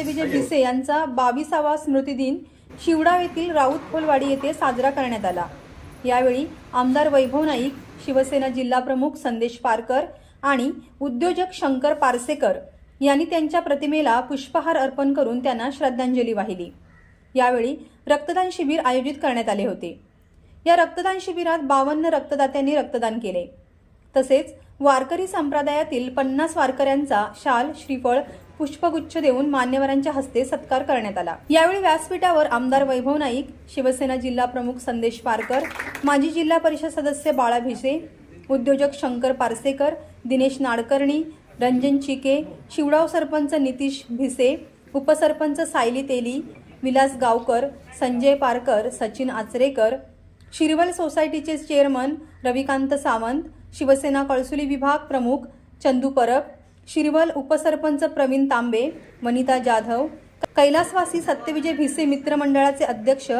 सत्यविजय भिसे यांचा बावीसावा स्मृतिदिन शिवडाव येथील राऊत खोलवाडी येथे साजरा करण्यात आला. यावेळी आमदार वैभव नाईक शिवसेना जिल्हाप्रमुख संदेश पारकर आणि उद्योजक शंकर पारसेकर यांनी त्यांच्या प्रतिमेला पुष्पहार अर्पण करून त्यांना श्रद्धांजली वाहिली. यावेळी रक्तदान शिबिर आयोजित करण्यात आले होते. या रक्तदान शिबिरात बावन्न रक्तदात्यांनी रक्तदान केले. तसेच वारकरी संप्रदायातील पन्नास वारकऱ्यांचा शाल श्रीफळ पुष्पगुच्छ देऊन मान्यवरांच्या हस्ते सत्कार करण्यात आला. यावेळी व्यासपीठावर आमदार वैभव नाईक शिवसेना जिल्हा प्रमुख संदेश पारकर माजी जिल्हा परिषद सदस्य बाळा भिसे उद्योजक शंकर पारसेकर दिनेश नाडकर्णी रंजन चिके शिवडाव सरपंच नितीश भिसे उपसरपंच सायली तेली विलास गावकर संजय पारकर सचिन आचरेकर शिरवल सोसायटीचे चेअरमन रविकांत सावंत शिवसेना कळसुली विभाग प्रमुख चंदू परब शिरवल उपसरपंच प्रवीण तांबे वनिता जाधव कैलासवासी सत्यविजय भिसे मित्रमंडळाचे अध्यक्ष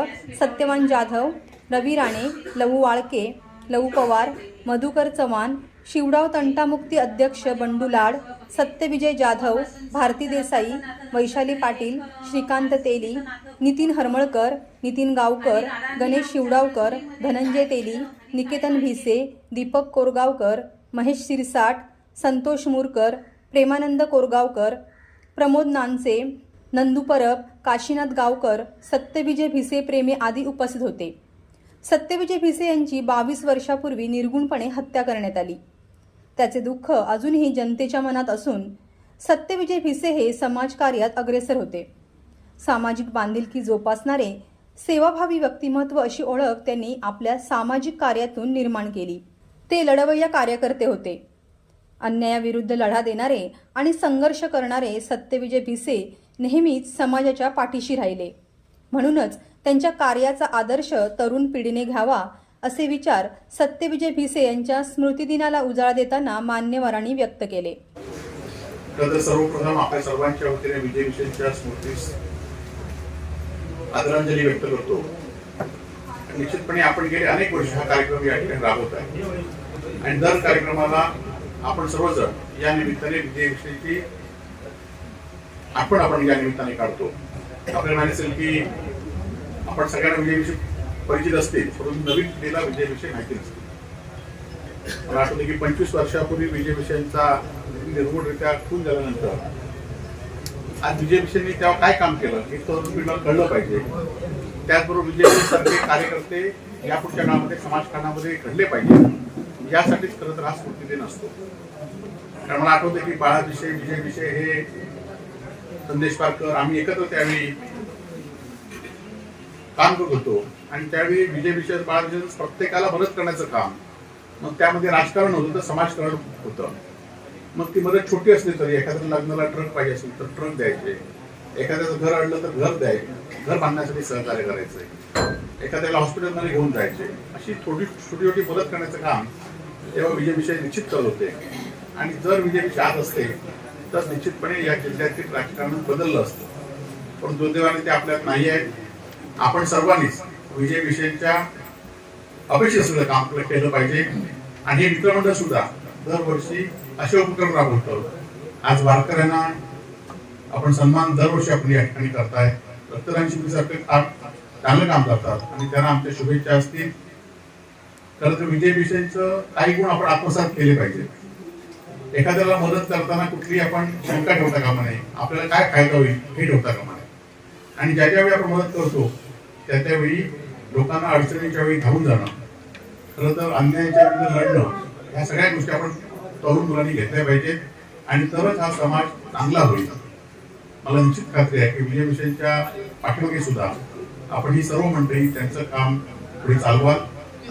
सत्यवान जाधव रवी राणे लहू वाळके लहू पवार मधुकर चव्हाण शिवडाव तंटामुक्ती अध्यक्ष बंडू लाड सत्यविजय जाधव भारती देसाई वैशाली पाटील श्रीकांत तेली नितीन हरमळकर नितीन गावकर गणेश शिवडावकर धनंजय तेली निकेतन भिसे दीपक कोरगावकर महेश सिरसाट संतोष मुरकर प्रेमानंद कोरगावकर प्रमोद नानसे नंदू परब काशीनाथ गावकर सत्यविजय भिसे प्रेमी आदी उपस्थित होते. सत्यविजय भिसे यांची बावीस वर्षापूर्वी निर्गुणपणे हत्या करण्यात आली. त्याचे दुःख अजूनही जनतेच्या मनात असून सत्यविजय भिसे हे समाजकार्यात अग्रेसर होते. सामाजिक बांधिलकी जोपासणारे सेवाभावी व्यक्तिमत्व अशी ओळख त्यांनी आपल्या सामाजिक कार्यातून निर्माण केली. ते लढवय्या कार्यकर्ते होते. अन्यायाविरुद्ध लढा देणारे आणि संघर्ष करणारे सत्यविजय भिसे नेहमीच समाजाच्या पाठीशी राहिले. म्हणूनच त्यांच्या कार्याचा आदर्श तरुण पिढीने घ्यावा असे विचार सत्यविजय भिसे यांच्या स्मृतिदिनाला उजाळा देताना मान्यवरांनी व्यक्त केले. तर सर्वप्रथम आपल्या सर्वांच्या वतीने विजय विषयीच्या स्मृतीस आदरांजली व्यक्त करतो. निश्चितपणे आपण गेले अनेक वर्ष हा कार्यक्रम या ठिकाणी राबवत आहे. आणि दर कार्यक्रमाला आपण सर्वजण या निमित्ताने विजयविषयीची आपण आपण या निमित्ताने काढतो. आपल्याला माहिती असेल की आपण सगळ्यांना विजयविषयी परिचित असते परंतु नवीन पिढीला विजयविषयी माहिती नसते. मला आठवतं की पंचवीस वर्षापूर्वी विजय विषयांचा खून झाल्यानंतर आज विजय तेव्हा काय काम केलं हे तरुण पिढीला कळलं पाहिजे. त्याचबरोबर विजय सारखे कार्यकर्ते या पुढच्या काळामध्ये समाजकारणामध्ये घडले पाहिजे. यासाठीच खरं तर हा स्फूर्तिदिन असतो. कारण मला आठवतं की बाळा विषय विजय विषय हे संदेश पारकर आम्ही एकत्र त्यावेळी काम करत होतो. आणि त्यावेळी विजय विषय बाळा प्रत्येकाला मदत करण्याचं काम. मग त्यामध्ये राजकारण होतं तर समाजकारण होतं. मग ती मदत छोटी असली तरी एखाद्या लग्नाला ट्रक पाहिजे असेल तर ट्रक द्यायचे. एखाद्याचं घर आणलं तर घर द्यायचे घर बांधण्यासाठी सहकार्य करायचंय. एखाद्याला हॉस्पिटलमध्ये घेऊन जायचे अशी थोडी छोटी छोटी मदत करण्याचं काम तेव्हा विजय विषय निश्चित करत होते. आणि जर विजय विषय आत असते तर निश्चितपणे या जिल्ह्यातील राजकारण बदललं असतं. पण दुर्दैवाने ते आपल्यात नाही आहे आपण सर्वांनीच विजय विषयांच्या अपेक्षित सुद्धा काम आपलं केलं पाहिजे. आणि हे मित्रमंडळ सुद्धा दरवर्षी असे उपक्रम राबवतो आज वारकऱ्यांना आपण सन्मान दरवर्षी आपण या ठिकाणी करताय. रक्तदान शिबिरासारखे काम चांगलं काम करतात. आणि त्यांना आमच्या शुभेच्छा असतील. खरं तर विजय विषयीचं काही गुण आपण आत्मसात केले पाहिजे. एखाद्याला मदत करताना कुठली आपण शंका ठेवता कामा नये. आपल्याला काय फायदा होईल हे ठेवता कामा नये. आणि ज्या ज्यावेळी आपण मदत करतो त्या त्यावेळी लोकांना अडचणीच्या वेळी धावून जाणं खरं तर अन्यायाच्या विरुद्ध लढणं ह्या सगळ्या गोष्टी आपण तरुण मुलांनी घेतल्या पाहिजेत. आणि तरच हा समाज चांगला होईल. मला निश्चित खात्री आहे की विजय मिशनच्या पाठीमागे सुद्धा आपण ही सर्व मंडळी त्यांचं काम पुढे चालवाल.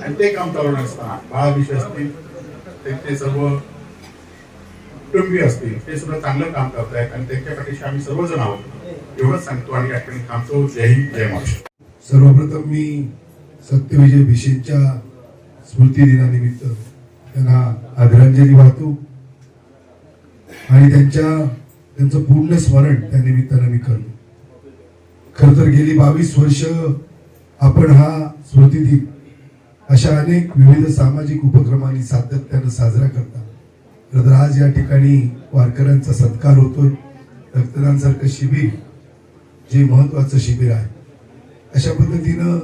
आणि ते काम चालवणार असताना बाळा विषय असतील त्यांचे सर्व कुटुंबीय असतील ते सुद्धा चांगलं काम करतायत आणि त्यांच्या पाठीशी आम्ही सर्वजण आहोत. एवढंच सांगतो आणि या ठिकाणी थांबतो. जय हिंद जय महाराष्ट्र. सर्वप्रथम मी सत्यविजय भिषेंच्या स्मृती दिनानिमित्त त्यांना आदरांजली वाहतो. आणि त्यांच्या त्यांचं पूर्ण स्मरण त्या निमित्तानं मी करतो. खर तर गेली बावीस वर्ष आपण हा स्मृती दिन अशा अनेक विविध सामाजिक उपक्रमांनी सातत्यानं साजरा करतात. तर आज या ठिकाणी वारकऱ्यांचा सत्कार होतोय. रक्तदानसारखं शिबिर जे महत्वाचं शिबिर आहे. अशा पद्धतीनं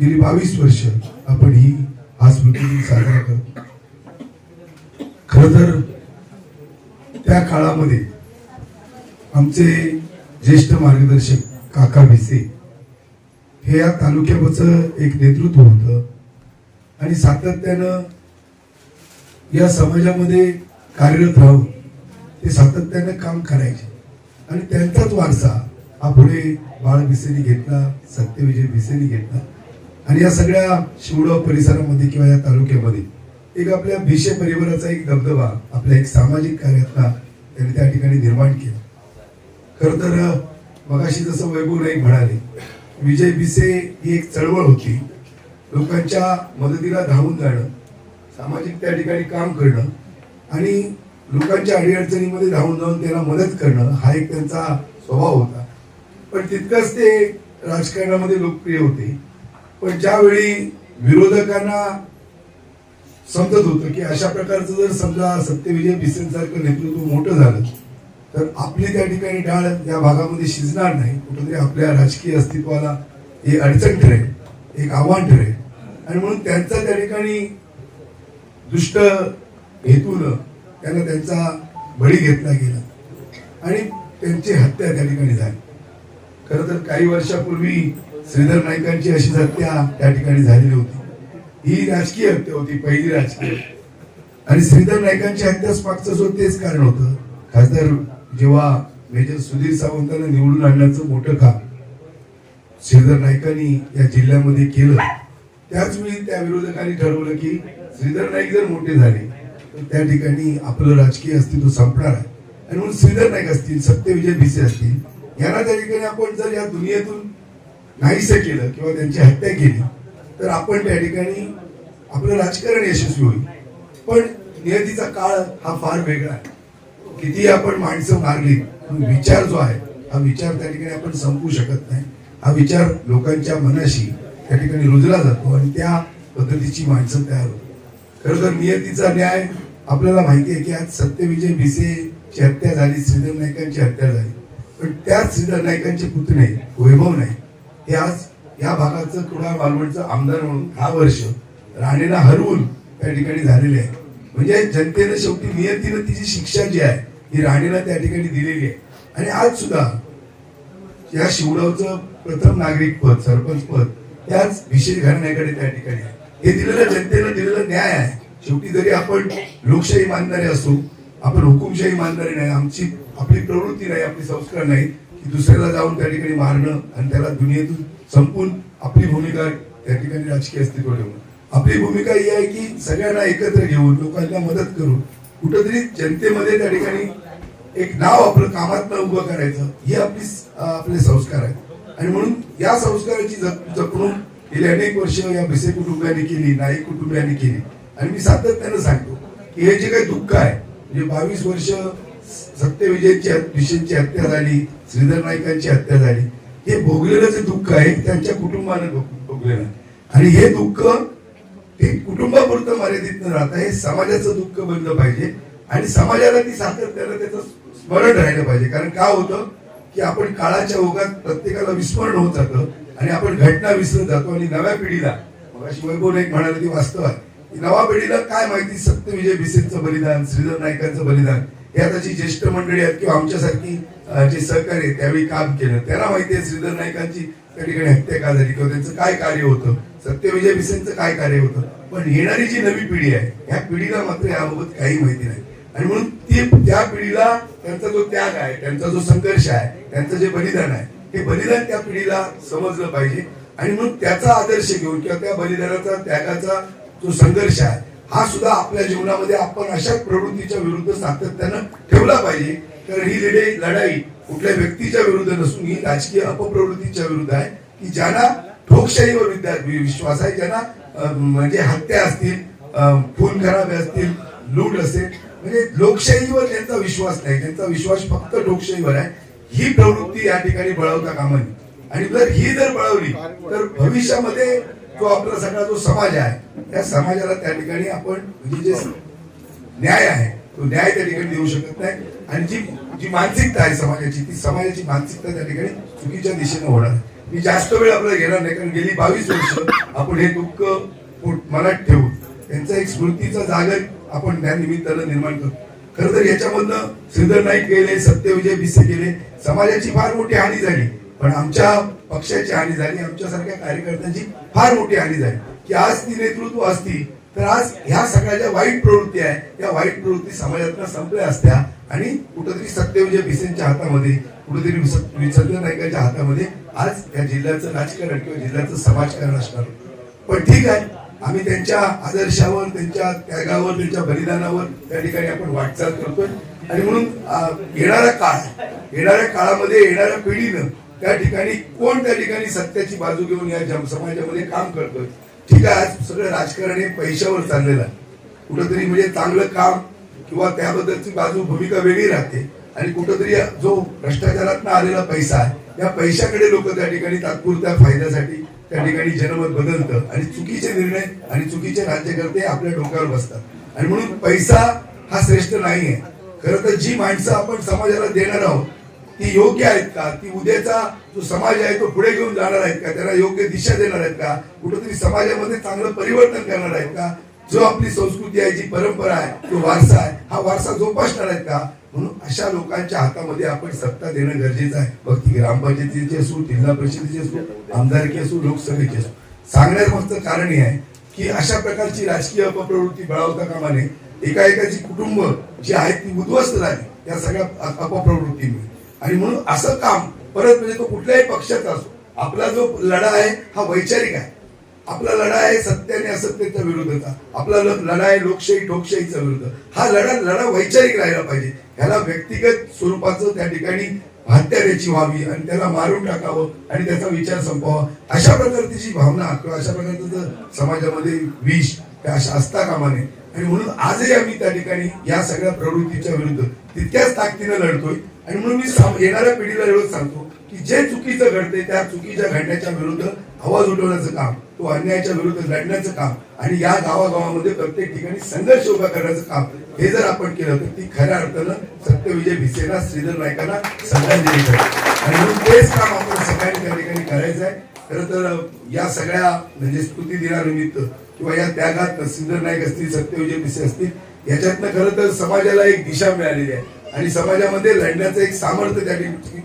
गेली बावीस वर्ष आपण ही हा स्मृती दिन साजरा करतो. खर तर त्या काळामध्ये आमचे ज्येष्ठ मार्गदर्शक काका भिसे हे या तालुक्याचं एक नेतृत्व होतं. आणि सातत्यानं या समाजामध्ये कार्यरत राहून ते सातत्यानं काम करायचे. आणि त्यांचाच वारसा हा पुढे बाळ भिसेनी घेतला सत्यविजय भिसेनी घेतला. आणि या सगळ्या शिवडाव परिसरामध्ये किंवा या तालुक्यामध्ये एक आपल्या भिशे परिवाराचा एक दबदबा आपल्या एक सामाजिक कार्यातला त्यांनी त्या ठिकाणी निर्माण केला. खर तर मगाशी जसं वैभव नाईक म्हणाले विजय भिसे ही एक चळवळ होती. लोकांच्या मदतीला धावून जाणं सामाजिक त्या ठिकाणी काम करणं आणि लोकांच्या अडीअडचणीमध्ये धावून जाऊन त्यांना मदत करणं हा एक त्यांचा स्वभाव होता. पण तितकंच ते राजकारणामध्ये लोकप्रिय होते. पण ज्यावेळी विरोधकांना समजत होतं की अशा प्रकारचं जर समजा सत्यविजय भिसेंसारखं नेतृत्व मोठं झालं तर आपली त्या ठिकाणी डाळ या भागामध्ये शिजणार नाही. कुठेतरी आपल्या राजकीय अस्तित्वाला हे अडचण ठरेल एक आव्हान ठरेल. आणि म्हणून त्यांचा त्या ठिकाणी दुष्ट हेतून त्यांना त्यांचा बळी घेतला गेला. आणि त्यांची हत्या त्या ठिकाणी झाली. खर तर काही वर्षापूर्वी श्रीधर नाईकांची अशी हत्या त्या ठिकाणी झालेली होती. ही राजकीय हत्या होती पहिली राजकीय. आणि श्रीधर नाईकांची हत्याच मागचं जो तेच कारण होतं. खासदार जेव्हा मेजर सुधीर सावंतांना निवडून आणण्याचं मोठं काम श्रीधर नाईकांनी या जिल्ह्यामध्ये केलं त्याच वेळी त्या विरोधकांनी ठरवलं की श्रीधर नाईक जर मोठे झाले तर त्या ठिकाणी आपलं राजकीय अस्तित्व संपणार आहे. आणि म्हणून श्रीधर नाईक असतील सत्यविजय भिसे असतील यांना त्या ठिकाणी आपण जर या दुनियेतून नाहीसं केलं किंवा त्यांची हत्या केली तर आपण त्या ठिकाणी आपलं राजकारण यशस्वी होईल. पण नियतीचा काळ हा फार वेगळा आहे. किती आपण माणसं मारली पण विचार जो आहे हा विचार त्या ठिकाणी आपण संपू शकत नाही. हा विचार लोकांच्या मनाशी त्या ठिकाणी रुजला जातो आणि त्या पद्धतीची माणसं तयार होतात. खरं तर नियतीचा न्याय आपल्याला माहिती आहे की आज सत्यविजय भिसेची हत्या झाली श्रीधर नायकांची हत्या झाली. पण त्याच श्रीधर पुत्र पुतणे वैभव नाईक. हे आज या भागाचं कुडाळ मालवणचं आमदार म्हणून हा वर्ष राणेला हरवून त्या ठिकाणी झालेले आहे म्हणजे जनतेनं शेवटी नियतीनं तिची शिक्षा जी आहे ही राणेला त्या ठिकाणी दिलेली आहे. आणि आज सुद्धा या शिवडावचं प्रथम नागरिक पद सरपंच पद त्याच विशेष घराण्याकडे त्या ठिकाणी आहे. हे दिलेलं जनतेला दिलेलं न्याय आहे. शेवटी जरी आपण लोकशाही मानणारे असू आपण हुकुमशाही मानणारे नाही आमची आपली प्रवृत्ती नाही आपली संस्कार नाही की दुसऱ्याला जाऊन त्या ठिकाणी मारणं आणि त्याला दुनियेतून संपून आपली भूमिका त्या ठिकाणी राजकीय अस्तित्व ठेवणं. आपली भूमिका ही आहे की सगळ्यांना एकत्र घेऊन लोकांना मदत करून कुठंतरी जनतेमध्ये त्या ठिकाणी एक नाव आपलं कामात उभं करायचं हे आपली आपले संस्कार आहेत. आणि म्हणून या संस्काराची जप- जपणूक गेली अनेक वर्ष या भिसे कुटुंबियांनी केली नाईक कुटुंबियांनी केली. आणि मी सातत्यानं सांगतो की हे जे काही दुःख आहे म्हणजे बावीस वर्ष सत्यविजयची भिसेंची हत्या झाली श्रीधर नाईकांची हत्या झाली हे भोगलेलं जे दुःख आहे त्यांच्या कुटुंबाने भोग- भोगलेलं. आणि हे दुःख हे कुटुंबापुरतं मर्यादित न राहता हे समाजाचं दुःख बनलं पाहिजे. आणि समाजाला ती सातत्यानं त्याचं स्मरण राहिलं पाहिजे. कारण काय होतं? की आपण काळाच्या ओघात प्रत्येकाला विस्मरण होत जातं आणि आपण घटना विसरत जातो आणि नव्या पिढीला अशी वैभव नाईक म्हणाले ती वास्तव आहे की नव्या पिढीला काय माहिती सत्यविजय भिसेंचं बलिदान श्रीधर नायकांचं बलिदान हे आता जी ज्येष्ठ मंडळी आहेत किंवा आमच्यासारखी जे सहकारी त्यावेळी काम केलं. त्यांना माहिती आहे श्रीधर नायकांची त्या ठिकाणी हत्या का झाली किंवा त्यांचं काय कार्य होतं सत्यविजय भिसेंचं काय कार्य होतं. पण येणारी जी नवी पिढी आहे ह्या पिढीला मात्र याबाबत काही माहिती नाही. आणि म्हणून ती त्या पिढीला त्यांचा जो त्याग आहे त्यांचा जो संघर्ष आहे त्यांचं जे बलिदान आहे ते बलिदान त्या पिढीला समजलं पाहिजे. आणि म्हणून त्याचा आदर्श घेऊन किंवा त्या बलिदानाचा त्यागाचा जो संघर्ष आहे हा सुद्धा आपल्या जीवनामध्ये आपण अशा प्रवृत्तीच्या विरुद्ध सातत्यानं ठेवला पाहिजे. कारण ही लढाई लढाई कुठल्या व्यक्तीच्या विरुद्ध नसून ही राजकीय अपप्रवृत्तीच्या विरुद्ध आहे की ज्यांना ठोकशाहीवर विद्या विश्वास आहे ज्यांना म्हणजे हत्या असतील खून खराबे असतील लूट असेल म्हणजे लोकशाहीवर ज्यांचा विश्वास नाही त्यांचा विश्वास फक्त लोकशाहीवर आहे ही प्रवृत्ती या ठिकाणी बळवता कामा नये. आणि जर ही जर बळवली तर भविष्यामध्ये जो आपला सगळा जो समाज आहे त्या समाजाला त्या ठिकाणी आपण म्हणजे जे न्याय आहे तो न्याय त्या ठिकाणी देऊ शकत नाही. आणि जी जी मानसिकता आहे समाजाची ती समाजाची मानसिकता त्या ठिकाणी चुकीच्या दिशेने होणार मी जास्त वेळ आपल्याला घेणार नाही कारण गेली बावीस वर्ष आपण हे दुःख मनात ठेवून त्यांचा एक स्मृतीचा जागर आपण त्या निमित्तानं निर्माण करतो. खरं तर याच्यामधनं श्रीधर नाईक गेले सत्यविजय भिसे गेले समाजाची फार मोठी हानी झाली. पण आमच्या पक्षाची हानी झाली आमच्यासारख्या कार्यकर्त्यांची फार मोठी हानी झाली. की आज ती नेतृत्व असती तर आज ह्या सगळ्या ज्या वाईट प्रवृत्ती आहे या वाईट प्रवृत्ती समाजातनं संपल्या असत्या आणि कुठेतरी सत्यविजय भिसेंच्या हातामध्ये कुठेतरी विसर्जन सत्य हातामध्ये आज या जिल्ह्याचं राजकारण किंवा जिल्ह्याचं समाजकारण असणार. पण ठीक आहे आम्ही त्यांच्या आदर्शावर त्यांच्या त्यागावर त्यांच्या बलिदानावर त्या ठिकाणी आपण वाटचाल करतोय. आणि म्हणून येणारा काळ येणाऱ्या काळामध्ये येणाऱ्या पिढीनं त्या ठिकाणी कोण त्या ठिकाणी सत्याची बाजू घेऊन या समाजामध्ये काम करतोय ठीक आहे आज सगळं राजकारण हे पैशावर चाललेलं आहे. कुठंतरी म्हणजे चांगलं काम किंवा त्याबद्दलची बाजू भूमिका वेगळी राहते. आणि कुठंतरी जो भ्रष्टाचारात आलेला पैसा आहे या पैशाकडे लोक त्या ठिकाणी तात्पुरत्या फायद्यासाठी त्या ठिकाणी जनमत बदलतं आणि चुकीचे निर्णय आणि चुकीचे राज्यकर्ते आपल्या डोक्यावर बसतात. आणि म्हणून पैसा हा श्रेष्ठ नाहीये. खरं तर जी माणसं आपण समाजाला देणार आहोत ती योग्य आहेत का? ती उद्याचा जो समाज आहे तो पुढे घेऊन जाणार आहेत का? त्याला योग्य दिशा देणार आहेत का? कुठेतरी समाजामध्ये चांगलं परिवर्तन करणार आहेत का? जो आपली संस्कृती आहे जी परंपरा आहे जो वारसा आहे हा वारसा जोपासणार आहेत का? म्हणून अशा लोकांच्या हातामध्ये आपण सत्ता देणं गरजेचं आहे. मग ती ग्रामपंचायतीची असो जिल्हा परिषदेची असो आमदारकी असो लोकसभेची असो सांगण्याचं फक्त कारण हे आहे की अशा प्रकारची राजकीय अपप्रवृत्ती बळावता कामा नये एका एकाची कुटुंब जी आहेत ती उद्ध्वस्त झाली या सगळ्या अपप्रवृत्तीमुळे. आणि म्हणून असं काम परत म्हणजे तो कुठल्याही पक्षाचा असो आपला जो लढा आहे हा वैचारिक आहे. आपला लढा आहे सत्य आणि असत्याच्या विरुद्धचा. आपला लढा आहे लोकशाही ठोकशाहीचा विरुद्ध. हा लढा लढा वैचारिक राहिला पाहिजे. ह्याला व्यक्तिगत स्वरूपाचं त्या ठिकाणी हत्याची व्हावी आणि त्याला मारून टाकावं आणि त्याचा विचार संपवावा. अशा प्रकारची जी भावना किंवा अशा प्रकारचं समाजामध्ये विष त्या अशा असता कामा नये आणि म्हणून आजही आम्ही त्या ठिकाणी या सगळ्या प्रवृत्तीच्या विरुद्ध तितक्याच ताकदीनं लढतोय. आणि म्हणून मी येणाऱ्या पिढीला एवढंच सांगतो की जे चुकीचं घडते त्या चुकीच्या घडण्याच्या विरुद्ध आवाज उठवण्याचं काम तो अन्यायाच्या विरुद्ध लढण्याचं काम आणि या गावागावामध्ये प्रत्येक ठिकाणी संघर्ष उभा करण्याचं काम हे जर आपण केलं तर ती खऱ्या अर्थानं सत्यविजय भिसेना श्रीधर नायकांना श्रद्धांजली करेल आणि म्हणून तेच काम आपण सगळ्यांनी त्या ठिकाणी करायचं आहे. खरं तर या सगळ्या म्हणजे स्तुती दिनानिमित्त किंवा या त्यागात श्रीधर नाईक असतील सत्यविजय भिसे असतील याच्यातनं खरं तर समाजाला एक दिशा मिळालेली आहे. आणि समाजामध्ये लढण्याचं एक सामर्थ्य त्या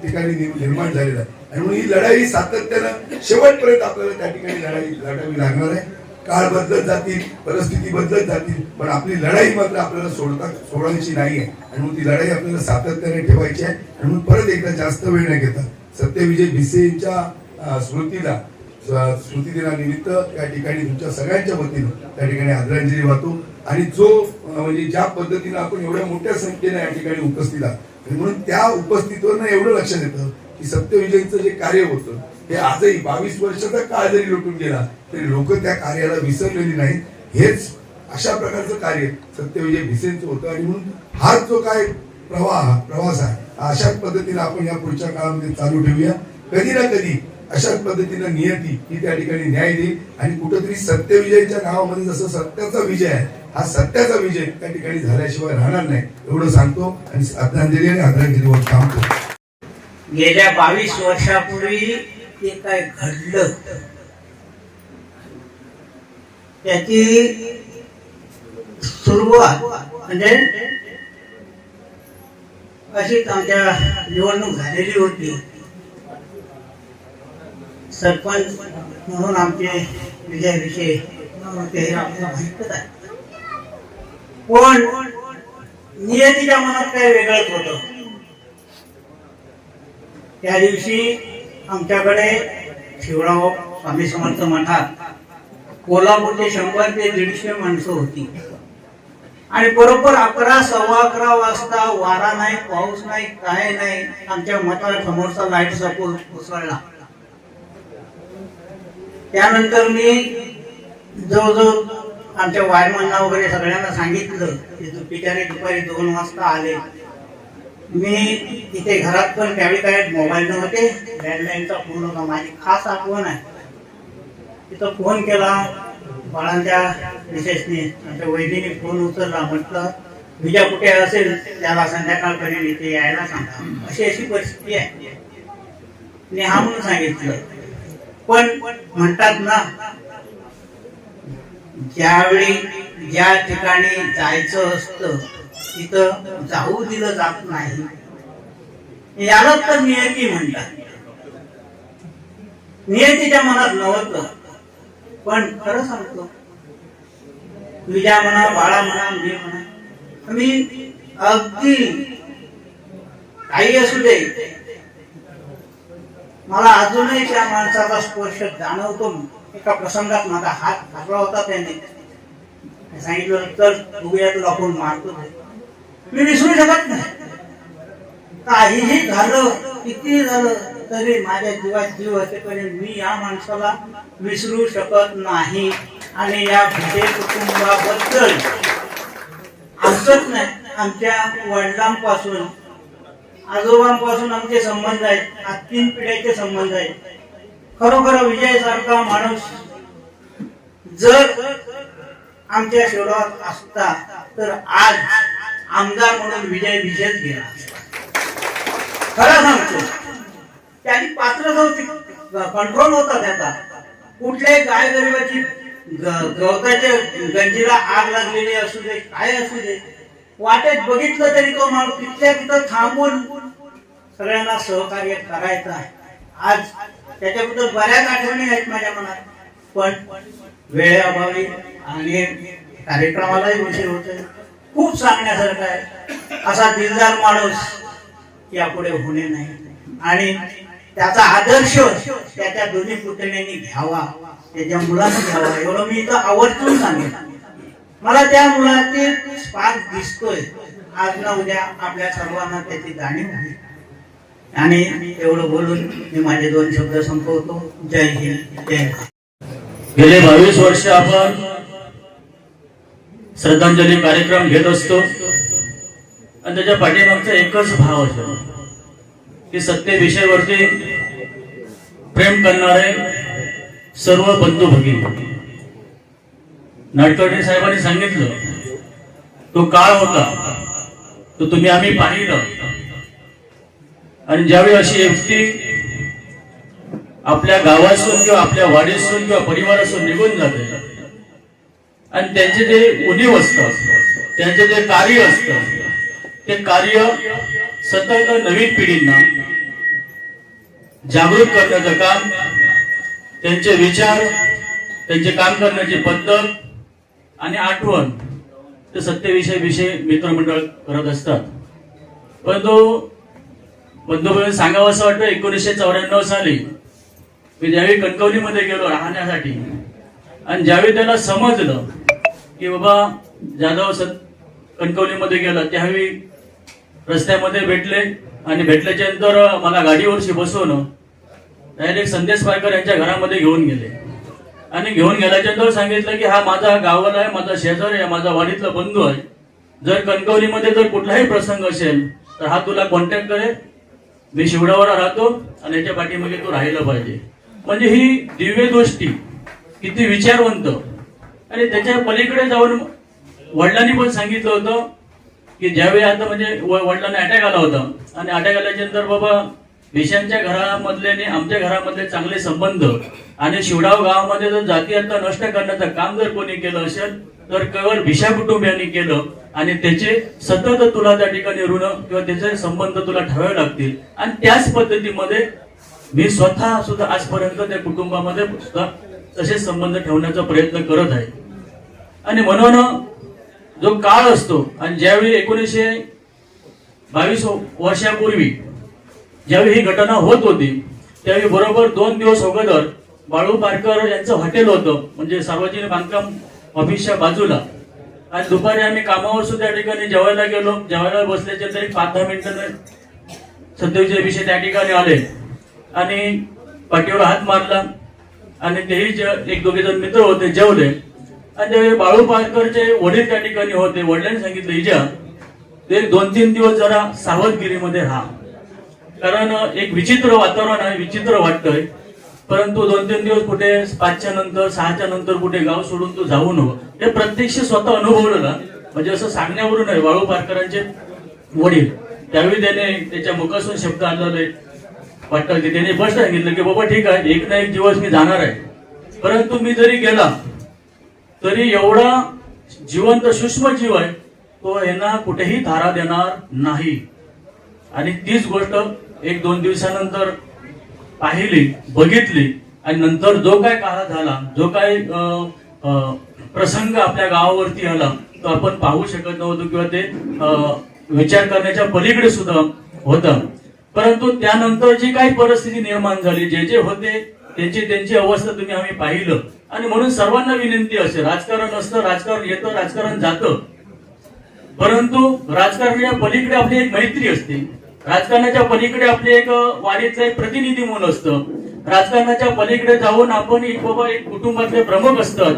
ठिकाणी निर्माण झालेलं आहे. आणि म्हणून ही लढाई सातत्यानं शेवटपर्यंत आपल्याला त्या ठिकाणी लढाई लढावी लागणार आहे. काळ बदलत जातील परिस्थिती बदलत जातील पण आपली लढाई मात्र आपल्याला सोडता सोडायची नाही आहे. आणि म्हणून ती लढाई आपल्याला सातत्याने ठेवायची आहे. आणि म्हणून परत एकदा जास्त वेळ न घेता. सत्यविजय भिसेंच्या अं, स्मृतीला स- स्मृती दिनानिमित्त या ठिकाणी तुमच्या सगळ्यांच्या वतीनं त्या ठिकाणी आदरांजली वाहतो. आणि जो म्हणजे ज्या पद्धतीनं आपण एवढ्या मोठ्या संख्येने या ठिकाणी उपस्थित आहात आणि म्हणून त्या उपस्थितीवर एवढं लक्षात येतं की सत्यविजयचं जे कार्य होतं हे आजही बावीस वर्षाचा काळ जरी लोटून गेला तरी लोक त्या कार्याला विसरलेली नाहीत. हेच अशा प्रकारचं कार्य सत्यविजय भिसेंचं होतं. आणि म्हणून हाच जो काय प्रवाह प्रवास आहे हा अशाच पद्धतीने आपण या पुढच्या काळामध्ये चालू ठेवूया. कधी ना कधी अशाच पद्धतीनं नियती ही त्या ठिकाणी न्याय देईल. आणि कुठंतरी सत्यविजयच्या नावामध्ये जसं सत्याचा विजय आहे हा सत्याचा विजय त्या ठिकाणी झाल्याशिवाय राहणार नाही एवढं सांगतो. आणि श्रद्धांजली आणि आदरांजलीवर थांबतो गेल्या बावीस वर्षापूर्वी ते काय घडलं त्याची सुरुवात म्हणजे अशीच आमच्या निवडणूक झालेली होती. सरपंच म्हणून आमचे विजय विषय होते हे आपल्याला माहितच आहे. पण नियतीच्या मनात काय वेगळंच होतं? त्या दिवशी आमच्याकडे शिवराव स्वामी समर्थ मठात कोल्हापूरचे शंभर ते दीडशे माणसं होती. आणि बरोबर अकरा सव्वा अकरा वाजता वारा नाही पाऊस नाही काय नाही आमच्या मताला समोरचा लाइट पोल कोसळला. त्यानंतर मी जवळजवळ आमच्या वायमांना वगैरे सगळ्यांना सांगितलं की बिचारे दुपारी दोन वाजता आले. मी इथे घरात पण त्यावेळी काय मोबाईल नव्हते. लँडलाईनचा फोन होता. माझी खास आठवण आहे. तिथं फोन केला. बाळांच्या विशेषने आमच्या वैद्यने फोन उचलला. म्हटलं विजा कुठे असेल? त्याला संध्याकाळपर्यंत इथे यायला सांगा. अशी अशी परिस्थिती आहे. मी हा म्हणून सांगितलं. पण म्हणतात ना ज्यावेळी ज्या ठिकाणी जायचं असतं तिथं जाऊ दिलं जात नाही. याला तर नियती म्हणतात. नियतीच्या मनात नव्हतं. पण खरं सांगतो तुझ्या म्हणा बाळा म्हणा मी म्हणा मी अगदी काही असू दे. मला अजूनही त्या माणसाचा स्पर्श जाणवतो. एका प्रसंगात माझा हात घातला होता त्याने. सांगितलं तर बघूया तुला कोण मारतो मी विसरू शकत नाही. काहीही झालं किती झालं तरी माझ्या जीवात जीव असेपर्यंत मी या माणसाला विसरू शकत नाही. आणि या भिडे कुटुंबाबद्दल आमचंच नाही. आमच्या वडिलांपासून आजोबांपासून आमचे संबंध आहेत. आज तीन पिढ्याचे संबंध आहेत. खरोखर विजय सारखा माणूस जर आमच्या शहरात असता तर आज आमदार म्हणून विजय विजयच गेला. खरं सांगतो त्याची पात्र होती कंट्रोल होता त्याचा. कुठल्याही गाय गरिबाची ग- गवताच्या गंजीला आग लागलेली असू दे काय असू दे वाटेत बघितलं तरी तो माणूस तिथल्या तिथं थांबून सगळ्यांना सहकार्य करायचं आहे. आज त्याच्याबद्दल बऱ्याच आठवणी आहेत माझ्या मनात. पण वेळेअभावी आणि कार्यक्रमालाही उशीर होतोय. खूप सांगण्यासारखं आहे. असा दिलदार माणूस यापुढे होणे नाही. आणि त्याचा आदर्श त्याच्या दोन्ही पुतण्यांनी घ्यावा त्याच्या मुलांनी घ्यावा एवढं मी इथं आवर्जून सांगेन. मला त्या मुलाचे स्पार्क दिसतोय. आज ना उद्या आपल्या सर्वांना त्याची जाणीव आहे आणि एवढं बोलून मी माझे दोन शब्द संपवतो. जय हिंद जय गेले बावीस वर्ष आपण श्रद्धांजली कार्यक्रम घेत असतो. आणि त्याच्या पाठीमागचा एकच भाव असतो. की सत्य विषयावरती प्रेम करणारे सर्व बंधू भगिनी. नाटकर्णी साहेबांनी सांगितलं तो काळ होता तो तुम्ही आम्ही पाहिलं. आणि ज्यावेळी अशी व्यक्ती आपल्या गावासून किंवा आपल्या वाडीसून किंवा परिवारासून निघून जाते. आणि त्यांचे जे उणीव असतं त्यांचे जे कार्य असतं ते कार्य सतत नवीन पिढींना जागृत करण्याचं काम त्यांचे विचार त्यांचे काम करण्याची पद्धत आणि आठवण ते सत्तेविषयी विषय मित्रमंडळ करत असतात. परंतु बंधू सांगावं असं वाटतं एकोणीसशे चौऱ्याण्णव साली मी ज्यावेळी कणकवलीमध्ये गेलो राहण्यासाठी आणि ज्यावेळी त्याला समजलं की बाबा जाधव सत कणकवलीमध्ये गेला त्यावेळी रस्त्यामध्ये भेटले आणि भेटल्याच्या नंतर मला गाडीवरशी बसवून डायरेक्ट संदेश पारकर यांच्या घरामध्ये घेऊन गेले. आणि घेऊन गेल्याच्यानंतर सांगितलं की हा माझा गावाला आहे माझा शेजारी आहे माझा वाडीतला बंधू आहे. जर कणकवलीमध्ये जर कुठलाही प्रसंग असेल तर हा तुला कॉन्टॅक्ट करेल. मी शिवडावर राहतो आणि याच्या पाठीमागे तू राहिलं पाहिजे. म्हणजे ही दिव्य गोष्टी किती विचारवंत. आणि त्याच्या पलीकडे जाऊन वडिलांनी पण सांगितलं होतं की ज्यावेळी आता म्हणजे वडिलांना अटॅक आला होता आणि अटॅक आल्याच्यानंतर बाबा विशांच्या घरामधले आणि आमच्या घरामधले चांगले संबंध आणि शिवडाव गावामध्ये जर जातीयता नष्ट करण्याचं काम जर कोणी केलं असेल तर केवळ भिशा कुटुंबियांनी केलं आणि त्याचे सतत तुला त्या ठिकाणी ऋण किंवा त्याचे संबंध तुला ठेवावे लागतील. आणि त्याच पद्धतीमध्ये मी स्वतः सुद्धा आजपर्यंत त्या कुटुंबामध्ये सुद्धा तसे संबंध ठेवण्याचा प्रयत्न करत आहे. आणि म्हणून जो काळ असतो आणि ज्यावेळी एकोणीसशे बावीस वर्षापूर्वी ज्यावेळी ही घटना होत होती त्यावेळी बरोबर दोन दिवस अगोदर बाळू पारकर यांचं हॉटेल होतं म्हणजे सार्वजनिक बांधकाम ऑफिसच्या बाजूला. आणि दुपारी आम्ही कामावर सुद्धा त्या ठिकाणी जेवायला गेलो. जेवायला बसल्याच्या तरी पाच दहा मिनिटांनी सत्यविजय विषय त्या ठिकाणी आले. आणि पाठीवर हात मारला. आणि तेही एक दोघे जण मित्र होते जेवले. आणि त्यावेळी बाळू पारकरचे वडील त्या ठिकाणी होते. वडिलांनी सांगितलं इजा ते दोन तीन दिवस जरा सावधगिरीमध्ये राहा. कारण एक विचित्र वातावरण आहे विचित्र वाटतंय. परंतु दोन तीन दिवस कुठे पाचच्या नंतर सहाच्या नंतर कुठे गाव सोडून तू जाऊ नको हो. हे प्रत्यक्ष स्वतः अनुभवलं ना म्हणजे असं सांगण्यावरून आहे वाळू पारकरांचे वडील. त्यावेळी त्याने त्याच्या मुखासून शब्द आणलेले वाटतं की त्याने स्पष्ट सांगितलं की बाबा ठीक आहे एक ना एक दिवस मी जाणार आहे. परंतु मी जरी गेला तरी एवढा जिवंत सूक्ष्म जीव आहे तो यांना कुठेही धारा देणार नाही. आणि तीच गोष्ट एक दोन दिवसानंतर पाहिली बघितली आणि नंतर जो काय काळ झाला जो काय अं, अं, प्रसंग आपल्या गावावरती आला तो आपण पाहू शकत नव्हतो किंवा ते अं, विचार करण्याच्या पलीकडे सुद्धा होतं. परंतु त्यानंतर जी काही परिस्थिती निर्माण झाली जे जे होते त्यांची त्यांची अवस्था तुम्ही आम्ही पाहिलं. आणि म्हणून सर्वांना विनंती असेल राजकारण असतं राजकारण येतं राजकारण जातं. परंतु राजकारणाच्या पलीकडे आपली एक मैत्री असते. राजकारणाच्या पलीकडे आपले एक वाडीचं एक प्रतिनिधी म्हणून असतं. राजकारणाच्या पलीकडे जाऊन आपण एक बाबा एक कुटुंबातले प्रमुख असतात.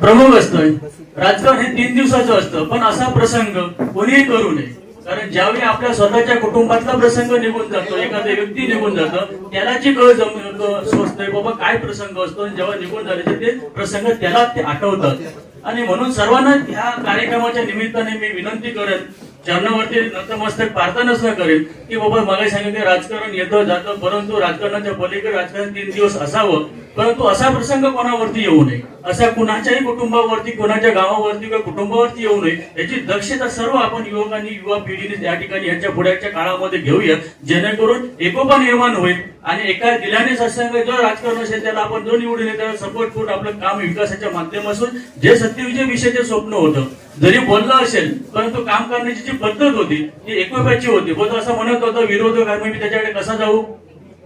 प्रमुख असतं राजकारण हे तीन दिवसाचं असतं. पण असा प्रसंग कोणीही करू नये. कारण ज्यावेळी आपल्या स्वतःच्या कुटुंबातला प्रसंग निघून जातो एखादा व्यक्ती निघून जातं त्याला जी कळ जम सोचतोय बाबा काय प्रसंग असतो आणि जेव्हा निघून झाले ते प्रसंग त्याला ते आठवतात. आणि म्हणून सर्वांना ह्या कार्यक्रमाच्या निमित्ताने मी विनंती करेन चरणावरती नतमस्तक प्रार्थना सुद्धा करेल की बाबा मला सांगितलं राजकारण येतं जातं परंतु राजकारणाच्या पलीकडे राजकारण तीन दिवस असावं. परंतु असा प्रसंग कोणावरती येऊ नये? असा कुणाच्याही कुटुंबावरती कोणाच्या गावावरती किंवा कुटुंबावरती येऊ नये याची दक्षता सर्व आपण युवकांनी युवा पिढीने त्या ठिकाणी यांच्या पुढ्याच्या काळामध्ये घेऊया जेणेकरून एकोपा निर्माण होईल आणि एका दिलाने सत्संग जो राजकारण असेल त्याला आपण जो निवडून येतो त्याला सपोर्ट करून आपलं काम विकासाच्या माध्यमातून. जे सत्यविजय विषयाचे स्वप्न होतं जरी बोलला असेल परंतु काम करण्याची जी पद्धत होती ती एकोप्याची होती. बोलतो असं म्हणत होता विरोधक आम्ही मी त्याच्याकडे कसा जाऊ?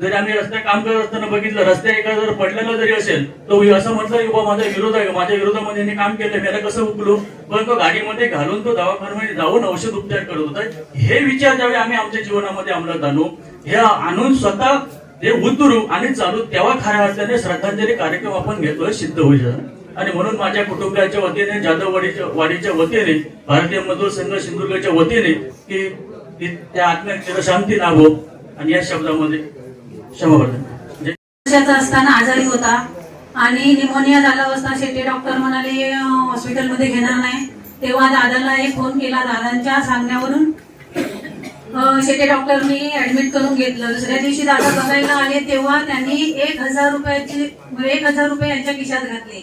जरी आम्ही रस्त्यात काम करत असताना बघितलं रस्त्या एका जर पडलेला जरी असेल तो असं म्हटलं की बाबा माझा विरोध आहे माझ्या विरोधामध्ये यांनी काम केलं त्याला कसं उकलू? पण तो गाडीमध्ये घालून तो दवाखान्यामध्ये जाऊन औषध उपचार करत होता. हे विचार ज्यावेळी आम्ही आमच्या जीवनामध्ये अंमलात आणू हे आणून स्वतः ते उतरू आणि चालू तेव्हा खऱ्या अर्थाने श्रद्धांजली कार्यक्रम आपण घेतोय सिद्ध होईल. आणि म्हणून माझ्या कुटुंबाच्या वतीने जाधववाडीच्या वाडीच्या वतीने भारतीय मजदूर संघ सिंधुदुर्गच्या वतीने की त्या आत्म्याला शांती लाभो. आणि या शब्दामध्ये क्षमावर्धन म्हणजे असताना आजारी होता आणि निमोनिया झाला असता शेट्टी डॉक्टर म्हणाले हॉस्पिटलमध्ये घेणार नाही. तेव्हा दादाला एक फोन केला दादांच्या सांगण्यावरून शेती डॉक्टरनी ऍडमिट करून घेतलं. दुसऱ्या दिवशी दादा बघायला आले तेव्हा त्यांनी एक हजार रुपयाची एक हजार रुपये यांच्या खिशात घातले.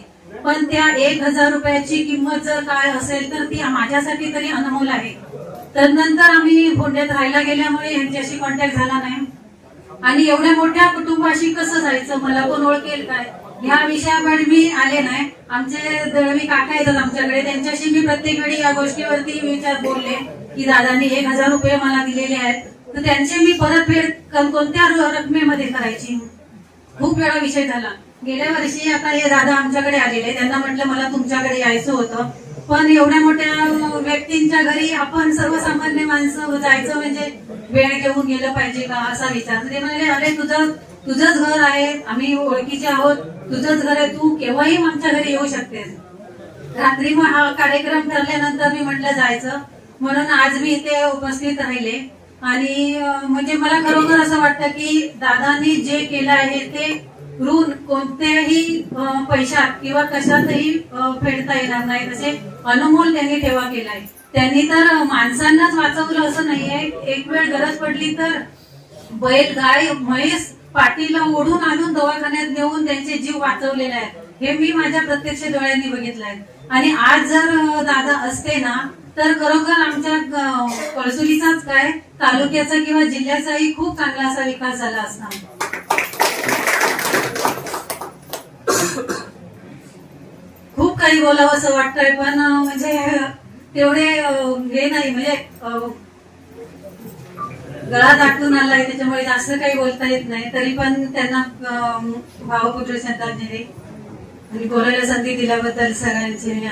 पण त्या एक हजार रुपयाची किंमत जर काय असेल तर ती माझ्यासाठी तरी अनमोल आहे. तर नंतर आम्ही फोंड्यात राहायला गेल्यामुळे यांच्याशी कॉन्टॅक्ट झाला नाही. आणि एवढ्या मोठ्या कुटुंबाशी कसं जायचं? मला कोण ओळखेल काय? ह्या विषयाकडे मी आले नाही. आमचे दळवी काका येतात आमच्याकडे. त्यांच्याशी मी प्रत्येक वेळी या गोष्टीवरती विचार बोलले की दादांनी एक हजार रुपये मला दिलेले आहेत. तर त्यांचे मी परतफेड कोणत्या रकमेमध्ये करायची? खूप वेळा विषय झाला. गेल्या वर्षी आता हे दादा आमच्याकडे आलेले त्यांना म्हटलं मला तुमच्याकडे यायचं होतं. पण एवढ्या मोठ्या व्यक्तींच्या घरी आपण सर्वसामान्य माणसं जायचं म्हणजे वेळ घेऊन गेलं पाहिजे का असा विचार. ते म्हणाले अरे तुझं तुझंच घर आहे आम्ही ओळखीचे आहोत तुझंच घर आहे तू केव्हाही आमच्या घरी येऊ शकतेस. रात्री मग हा कार्यक्रम ठरल्यानंतर मी म्हटलं जायचं. म्हणून आज मी इथे उपस्थित राहिले. आणि म्हणजे मला खरोखर असं वाटतं की दादांनी जे केलं आहे ते ऋण कोणत्याही पैशात किंवा कशातही फेडता येणार नाही. तसे अनमोल त्यांनी ठेवा केलाय. त्यांनी तर माणसांनाच वाचवलं असं नाहीये. एक वेळ गरज पडली तर बैल गाय म्हैस पाठीला ओढून आणून दवाखान्यात नेऊन त्यांचे जीव वाचवलेले आहेत. हे मी माझ्या प्रत्यक्ष डोळ्यांनी बघितलं आहे आणि आज जर दादा असते ना तर खरोखर आमच्या कळसुलीचाच काय तालुक्याचा किंवा जिल्ह्याचाही खूप चांगला असा विकास झाला असणार खूप काही बोलावं असं वाटतंय पण म्हणजे तेवढे हे नाही म्हणजे गळा दाटून आलाय त्याच्यामुळे जास्त काही बोलता येत नाही. तरी पण त्यांना भावपुत्र भावपूर्ण आणि बोलायला संधी दिल्याबद्दल सगळ्यांचे